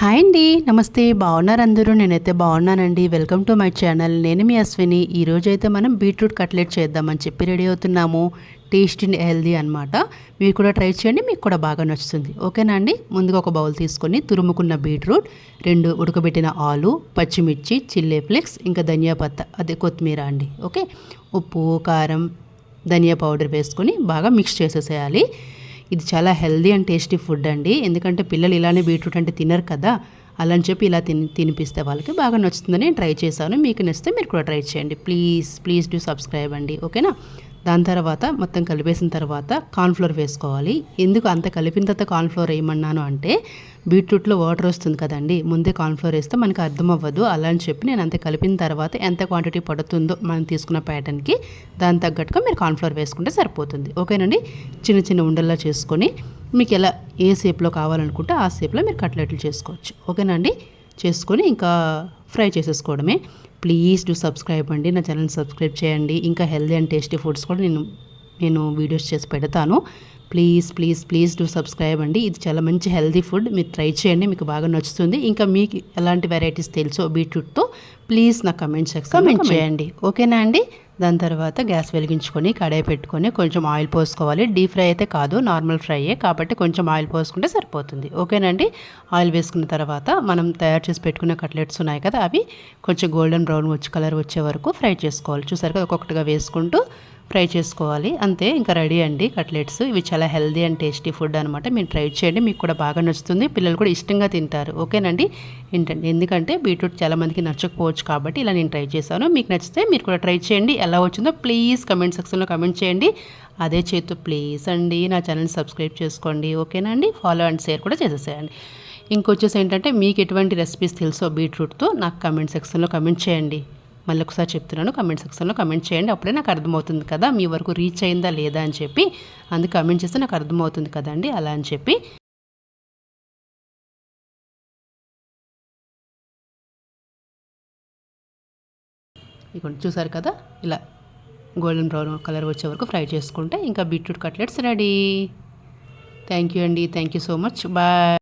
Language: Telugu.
హాయ్ అండి. నమస్తే. బాగున్నారు అందరూ? నేనైతే బాగున్నానండి. Welcome to my channel. నేను మీ అశ్విని. ఈరోజు అయితే మనం బీట్రూట్ కట్లెట్ చేద్దామని చెప్పి రెడీ అవుతున్నాము. టేస్ట్ అండ్ హెల్దీ అనమాట మీరు కూడా ట్రై చేయండి. మీకు కూడా బాగా నచ్చుతుంది. ఓకేనా అండి? ముందుగా ఒక బౌల్ తీసుకొని తురుముకున్న బీట్రూట్ రెండు ఉడకబెట్టిన ఆలు పచ్చిమిర్చి చిల్లీ ఫ్లేక్స్ ఇంకా ధనియా పత్త అదే కొత్తిమీర అండి. ఓకే? ఉప్పు కారం ధనియా పౌడర్ వేసుకొని బాగా మిక్స్ చేసేసేయాలి. ఇది చాలా హెల్దీ అండ్ టేస్టీ ఫుడ్ అండి. ఎందుకంటే పిల్లలు ఇలానే బీట్రూట్ అంటే తినరు కదా. అలా అని చెప్పి ఇలా తిని తినిపిస్తే వాళ్ళకి బాగా నచ్చుతుందని నేను ట్రై చేశాను. మీకు నచ్చితే మీరు కూడా ట్రై చేయండి. ప్లీజ్ ప్లీజ్ డూ సబ్స్క్రైబ్ అండి. ఓకేనా? దాని తర్వాత మొత్తం కలిపేసిన తర్వాత కార్న్ఫ్లోర్ వేసుకోవాలి. ఎందుకు అంత కలిపిన తర్వాత కార్న్ఫ్లోర్ వేయమన్నాను అంటే బీట్రూట్లో వాటర్ వస్తుంది కదండి ముందే కార్న్ఫ్లోర్ వేస్తే మనకు అర్థం అవ్వదు అలా అని చెప్పి నేను అంత కలిపిన తర్వాత ఎంత క్వాంటిటీ పడుతుందో మనం తీసుకున్న ప్యాటర్న్కి దాని తగ్గట్టుగా మీరు కార్న్ఫ్లోర్ వేసుకుంటే సరిపోతుంది. ఓకేనండి? చిన్న చిన్న ఉండల్లా చేసుకొని మీకు ఎలా ఏ షేప్లో కావాలనుకుంటే ఆ షేప్లో మీరు కట్లెట్లు చేసుకోవచ్చు. ఓకేనండి? చేసుకొని ఇంకా ఫ్రై చేసేసుకోవడమే. ప్లీజ్ డూ సబ్స్క్రైబ్ అండి. నా ఛానల్ సబ్స్క్రైబ్ చేయండి. ఇంకా హెల్దీ అండ్ టేస్టీ ఫుడ్స్ కూడా నేను నేను వీడియోస్ చేసి పెడతాను. Please please please do subscribe అండి. ఇది చాలా మంచి హెల్దీ ఫుడ్ మీరు ట్రై చేయండి. మీకు బాగా నచ్చుతుంది. ఇంకా మీకు ఎలాంటి వెరైటీస్ తెలుసో బీట్రూట్తో ప్లీజ్ నా కమెంట్ సెక్షన్ కమెంట్ చేయండి. ఓకేనా అండి? దాని తర్వాత గ్యాస్ వెలిగించుకొని కడాయి పెట్టుకొని కొంచెం ఆయిల్ పోసుకోవాలి. డీప్ ఫ్రై అయితే కాదు నార్మల్ ఫ్రైయే కాబట్టి కొంచెం ఆయిల్ పోసుకుంటే సరిపోతుంది. ఓకేనండి? ఆయిల్ వేసుకున్న తర్వాత మనం తయారు చేసి పెట్టుకున్న కట్లెట్స్ ఉన్నాయి కదా అవి కొంచెం గోల్డెన్ బ్రౌన్ వచ్చి కలర్ వచ్చే వరకు ఫ్రై చేసుకోవాలి. చూసారు కదా ఒక్కొక్కటిగా వేసుకుంటూ ఫ్రై చేసుకోవాలి. అంతే ఇంకా రెడీ అండి కట్లెట్స్. ఇవి చాలా హెల్దీ అండ్ టేస్టీ ఫుడ్ అనమాట మీరు ట్రై చేయండి మీకు కూడా బాగా నచ్చుతుంది. పిల్లలు కూడా ఇష్టంగా తింటారు. ఓకేనండి? ఏంటండి ఎందుకంటే బీట్రూట్ చాలా మందికి నచ్చకపోవచ్చు కాబట్టి ఇలా నేను ట్రై చేశాను. మీకు నచ్చితే మీరు కూడా ట్రై చేయండి. ఎలా వచ్చిందో ప్లీజ్ కమెంట్ సెక్షన్లో కమెంట్ చేయండి. అదే చేతు ప్లీజ్ అండి నా ఛానల్ సబ్స్క్రైబ్ చేసుకోండి. ఓకేనండి? ఫాలో అండ్ షేర్ కూడా చేసేసేయండి. ఇంకొచ్చేసి ఏంటంటే మీకు ఎటువంటి రెసిపీస్ తెలుసో బీట్రూట్తో నాకు కమెంట్ సెక్షన్లో కమెంట్ చేయండి. మళ్ళీ ఒకసారి చెప్తున్నాను కమెంట్ సెక్షన్లో కమెంట్ చేయండి. అప్పుడే నాకు అర్థమవుతుంది కదా మీ వరకు రీచ్ అయిందా లేదా అని చెప్పి. అందుకు కమెంట్ చేస్తే నాకు అర్థమవుతుంది కదండి అలా అని చెప్పి. ఇక చూసారు కదా ఇలా గోల్డెన్ బ్రౌన్ కలర్ వచ్చే వరకు ఫ్రై చేసుకుంటే ఇంకా beetroot cutlets ready thank you అండి thank you so much bye